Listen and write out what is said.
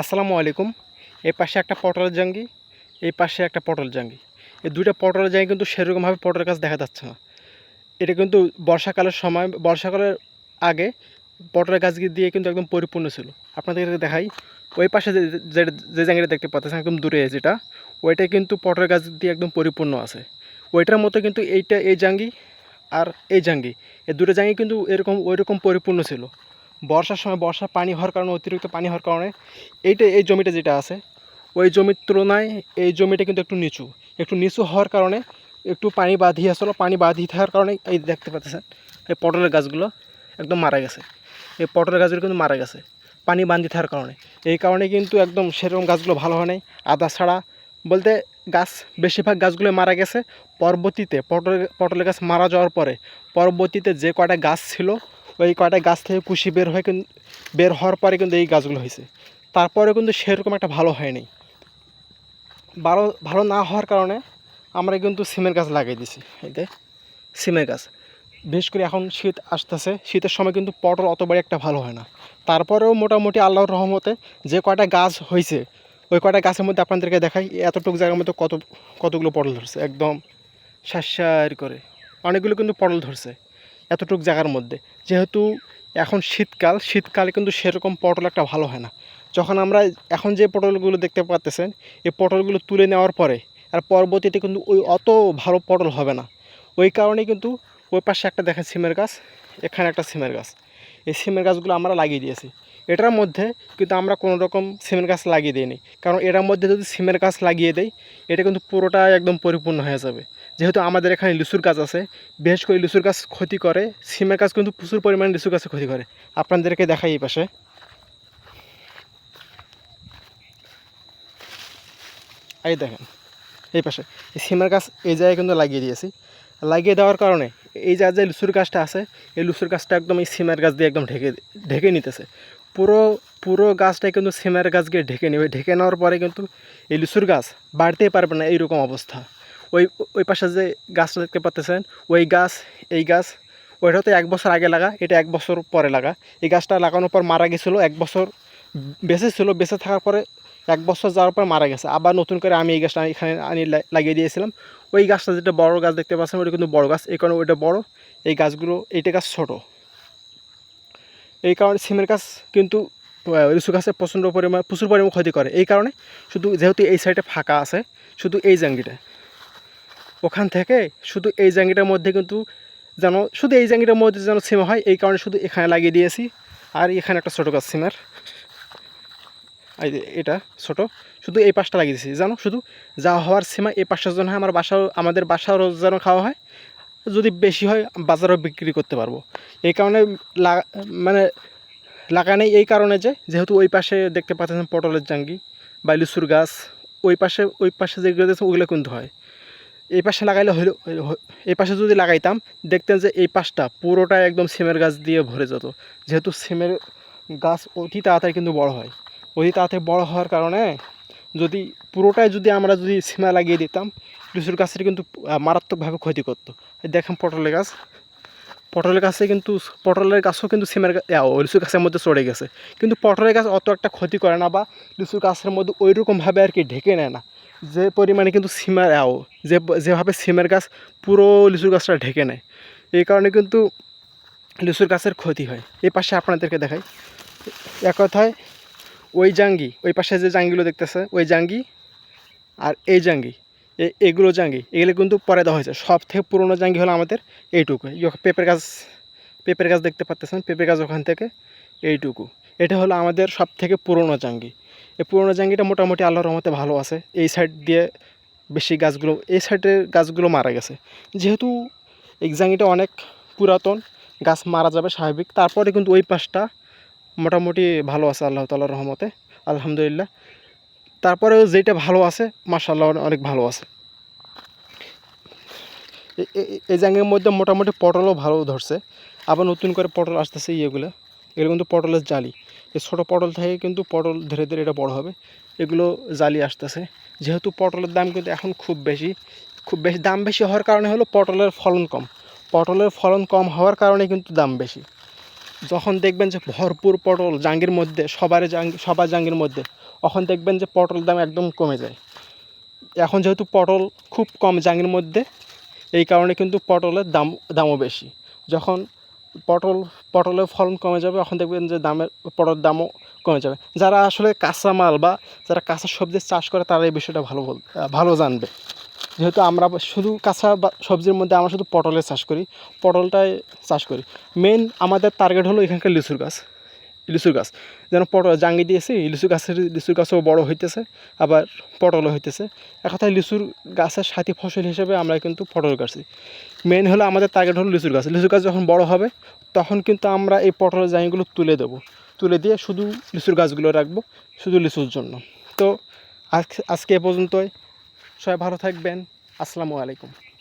আসসালামু আলাইকুম। এই পাশে একটা পটলের জাঙ্গি, এই পাশে একটা পটল জাঙ্গি। এই দুইটা পটলের জাঙ্গি কিন্তু সেরকমভাবে পটলের গাছ দেখা যাচ্ছে না। এটা কিন্তু বর্ষাকালের সময়, বর্ষাকালের আগে পটলের গাছ দিয়ে কিন্তু একদম পরিপূর্ণ ছিল। আপনাদেরকে দেখাই, ওই পাশে যে যে যে জাঙ্গিটা দেখতে পাচ্ছেন, একদম দূরে যেটা, ওইটা কিন্তু পটলের গাছ দিয়ে একদম পরিপূর্ণ আছে। ওইটার মতো কিন্তু এইটা, এই জাঙ্গি আর এই জাঙ্গি। এই দুটো জাঙ্গি কিন্তু এরকম, ওইরকম পরিপূর্ণ ছিল। বর্ষার সময় বর্ষা পানি হওয়ার কারণে, অতিরিক্ত পানি হওয়ার কারণে এইটা এই জমিটা যেটা আছে, ওই জমির তুলনায় এই জমিটা কিন্তু একটু নিচু। একটু নিচু হওয়ার কারণে একটু পানি বাঁধিয়ে আসলো। পানি বাঁধিয়ে থাকার কারণে এই দেখতে পাচ্ছেন, এই পটলের গাছগুলো একদম মারা গেছে। এই পটলের গাছগুলো কিন্তু মারা গেছে পানি বাঁধি থাকার কারণে। এই কারণে কিন্তু একদম সেরকম গাছগুলো ভালো হয় নাই। আদা ছাড়া বলতে গাছ, বেশিরভাগ গাছগুলো মারা গেছে। পরবর্তীতে পটল পটলের গাছ মারা যাওয়ার পরে, পরবর্তীতে যে কয়টা গাছ ছিল ওই কয়টা গাছ থেকে কুশি বের হয়ে কিন্তু বের হওয়ার পরে কিন্তু এই গাছগুলো হয়েছে। তারপরে কিন্তু সেরকম একটা ভালো হয়নি। ভালো ভালো না হওয়ার কারণে আমরা কিন্তু সিমের গাছ লাগিয়ে দিছি এতে সিমের গাছ। বিশেষ করে এখন শীত আসতেছে, শীতের সময় কিন্তু পটল অতবারই একটা ভালো হয় না। তারপরেও মোটামুটি আল্লাহর রহমতে যে কয়টা গাছ হয়েছে, ওই কয়টা গাছের মধ্যে আপনাদেরকে দেখাই, এতটুকু জায়গার মধ্যে কত, কতগুলো পটল ধরছে। একদম সার করে অনেকগুলো কিন্তু পটল ধরছে, এতটুকু জায়গার মধ্যে। যেহেতু এখন শীতকাল, শীতকালে কিন্তু সেরকম পটল একটা ভালো হয় না। যখন আমরা এখন যে পটলগুলো দেখতে পাচ্তেছেন এই পটলগুলো তুলে নেওয়ার পরে আর পরবর্তীতে কিন্তু ওই অত ভালো পটল হবে না। ওই কারণে কিন্তু ওই পাশে একটা দেখেন সিমের গাছ, এখানে একটা সিমের গাছ। এই সিমের গাছগুলো আমরা লাগিয়ে দিয়েছি। এটার মধ্যে কিন্তু আমরা কোনো রকম সিমের গাছ লাগিয়ে দিইনি। কারণ এটার মধ্যে যদি সিমের গাছ লাগিয়ে দেয় এটা কিন্তু পুরোটা একদম পরিপূর্ণ হয়ে যাবে। যেহেতু আমাদের এখানে লিচুর গাছ আছে, বিশেষ করে লিচুর গাছ ক্ষতি করে, সিমের গাছ কিন্তু প্রচুর পরিমাণে লিচু গাছে ক্ষতি করে। আপনাদেরকে দেখাই এই পাশে। এই দেখেন, এই পাশে। এই সিমের গাছ এই জায়গায় কিন্তু লাগিয়ে দিয়েছি। লাগিয়ে দেওয়ার কারণে এই জায়গায় যে লুচুর গাছটা আছে, এই লুচুর গাছটা একদম এই সিমের গাছ দিয়ে একদম ঢেকে ঢেকে নিতেছে। পুরো পুরো গাছটাই কিন্তু সিমের গাছ গিয়ে ঢেকে নেবে। ঢেকে নেওয়ার পরে কিন্তু এই লিচুর গাছ বাড়তেই পারবে না এইরকম অবস্থা। ওই ওই পাশে যে গাছটা দেখতে পাচ্তেছেন, ওই গাছ, এই গাছ, ওইটা তো এক বছর আগে লাগা, এটা এক বছর পরে লাগা। এই গাছটা লাগানোর পর মারা গেছিল, এক বছর বেঁচে ছিল, বেঁচে থাকার পরে এক বছর যাওয়ার পর মারা গেছে। আবার নতুন করে আমি এই গাছটা এখানে আনি লাগিয়ে দিয়েছিলাম। ওই গাছটা যেটা বড় গাছ দেখতে পাচ্ছেন ওটা কিন্তু বড় গাছ, এই কারণে ওইটা বড়। এই গাছগুলো, এইটা গাছ ছোট। এই কারণে সিমের গাছ কিন্তু লিচু গাছে প্রচণ্ড পরিমাণ, প্রচুর পরিমাণ ক্ষতি করে। এই কারণে শুধু যেহেতু এই সাইডে ফাঁকা আছে, শুধু এই জাঙ্গিটা। ওখান থেকে শুধু এই জাঙ্গিটার মধ্যে কিন্তু যেন, শুধু এই জাঙ্গিটার মধ্যে যেন সিম হয়, এই কারণে শুধু এখানে লাগিয়ে দিয়েছি। আর এখানে একটা ছোটো গাছ সিমের। এটা ছোট। শুধু এই পাশটা লাগিয়ে দিয়েছি, জানো? শুধু যা হওয়ার সীমা এই পাশটার জন্য আমার বাসাও, আমাদের বাসারও যেন খাওয়া হয়, যদি বেশি হয়, বাজারেও বিক্রি করতে পারব। এই কারণে লাগা মানে লাগানেই এই কারণে যে, যেহেতু ওই পাশে দেখতে পাচ্ছেন পটলের জাঙ্গি বা লিচুর গাছ, ওই পাশে ওই পাশে যেগুলো দেখছেন, ওগুলো কিন্তু হয়। এই পাশে লাগাইলে হইল এই পাশে যদি লাগাইতাম দেখতেন যে এই পাশটা পুরোটা একদম সিমের গাছ দিয়ে ভরে যেত। যেহেতু সিমের গাছ অতি তাড়াতাড়ি কিন্তু বড় হয়। অতি তাড়াতাড়ি বড় হওয়ার কারণে যদি পুরোটাই যদি আমরা যদি সীমা লাগিয়ে দিতাম লিচুর গাছের কিন্তু মারাত্মকভাবে ক্ষতি করতো। দেখেন পটলের গাছ। পটলের গাছে কিন্তু পটলের গাছও কিন্তু সিমের গা- আহ, লিচু গাছের মধ্যে চড়ে গেছে। কিন্তু পটলের গাছ অত একটা ক্ষতি করে না বা লিচু গাছের মধ্যে ওই রকমভাবে আর কি ঢেকে নেয় না। যে পরিমাণে কিন্তু সিমের আও, যে যেভাবে সিমের গাছ পুরো লিচুর গাছটা ঢেকে নেয়, এই কারণে কিন্তু লিচুর গাছের ক্ষতি হয়। এই পাশে আপনাদেরকে দেখাই। এক কথায়, ওই জাঙ্গি, ওই পাশে যে জাঙ্গিগুলো দেখতেছে, ওই জাঙ্গি আর এই জাঙ্গি এগুলো জাঙ্গি, এগুলো কিন্তু পরে দেওয়া হয়েছে। সব থেকে পুরোনো জাঙ্গি হলো আমাদের এইটুকু। এই পেঁপের গাছ পেঁপের গাছ দেখতে পাচ্তেছেন পেঁপে গাছ ওখান থেকে এইটুকু। এটা হলো আমাদের সব থেকে পুরোনো জাঙ্গি। এই পুরোনো জাঙ্গিটা মোটামুটি আল্লাহর রহমতে ভালো আছে। এই সাইড দিয়ে বেশি গাছগুলো, এই সাইডের গাছগুলো মারা গেছে। যেহেতু এই জাঙ্গিটা অনেক পুরাতন, গাছ মারা যাবে স্বাভাবিক। তারপরে কিন্তু ওই পাশটা মোটামুটি ভালো আছে আল্লাহ তাল্লাহ রহমতে, আলহামদুলিল্লাহ। তারপরেও যেটা ভালো আছে মার্শাল্লাহ অনেক ভালো আছে। এই জাঙ্গের মধ্যে মোটামুটি পটলও ভালো ধরছে। আবার নতুন করে পটল আসতেছে ইয়েগুলো। এগুলো কিন্তু পটলের জালি। এই ছোটো পটল থেকে কিন্তু পটল ধীরে ধীরে এটা বড় হবে। এগুলো জালি আসতেছে। যেহেতু পটলের দাম কিন্তু এখন খুব বেশি খুব বেশি দাম বেশি হওয়ার কারণে হলো পটলের ফলন কম। পটলের ফলন কম হওয়ার কারণে কিন্তু দাম বেশি। যখন দেখবেন যে ভরপুর পটল জাঙ্গির মধ্যে, সবার জাঙ্গি সবার জাঙ্গির মধ্যে, তখন দেখবেন যে পটলের দাম একদম কমে যায়। এখন যেহেতু পটল খুব কম জাঙ্গির মধ্যে, এই কারণে কিন্তু পটলের দাম, দামও বেশি। যখন পটল পটলের ফলন কমে যাবে, এখন দেখবেন যে দামের পটল দামও কমে যাবে। যারা আসলে কাঁচা মাল বা যারা কাঁচা সবজি চাষ করে, তারা এই বিষয়টা ভালো বল ভালো জানবে। যেহেতু আমরা শুধু কাঁচা সবজির মধ্যে আমরা শুধু পটলের চাষ করি, পটলটাই চাষ করি। মেন আমাদের টার্গেট হলো এখানকার লিচুর গাছ। লিচুর গাছ। যেন পটল জাঙ্গি দিয়েছি লিচু গাছের, লিচুর গাছও বড় হইতেছে, আবার পটলও হইতেছে। এক কথায় লিচুর গাছের সাথী ফসল হিসেবে আমরা কিন্তু পটল গাছি। মেন হলো আমাদের টার্গেট হলো লিচুর গাছ। লিচুর গাছ যখন বড় হবে, তখন কিন্তু আমরা এই পটলের জাঙ্গিগুলো তুলে দেবো। তুলে দিয়ে শুধু লিচুর গাছগুলো রাখব, শুধু লিচুর জন্য। তো আজ- আজকে এ পর্যন্তই। সবাই ভালো থাকবেন। আসসালামু আলাইকুম।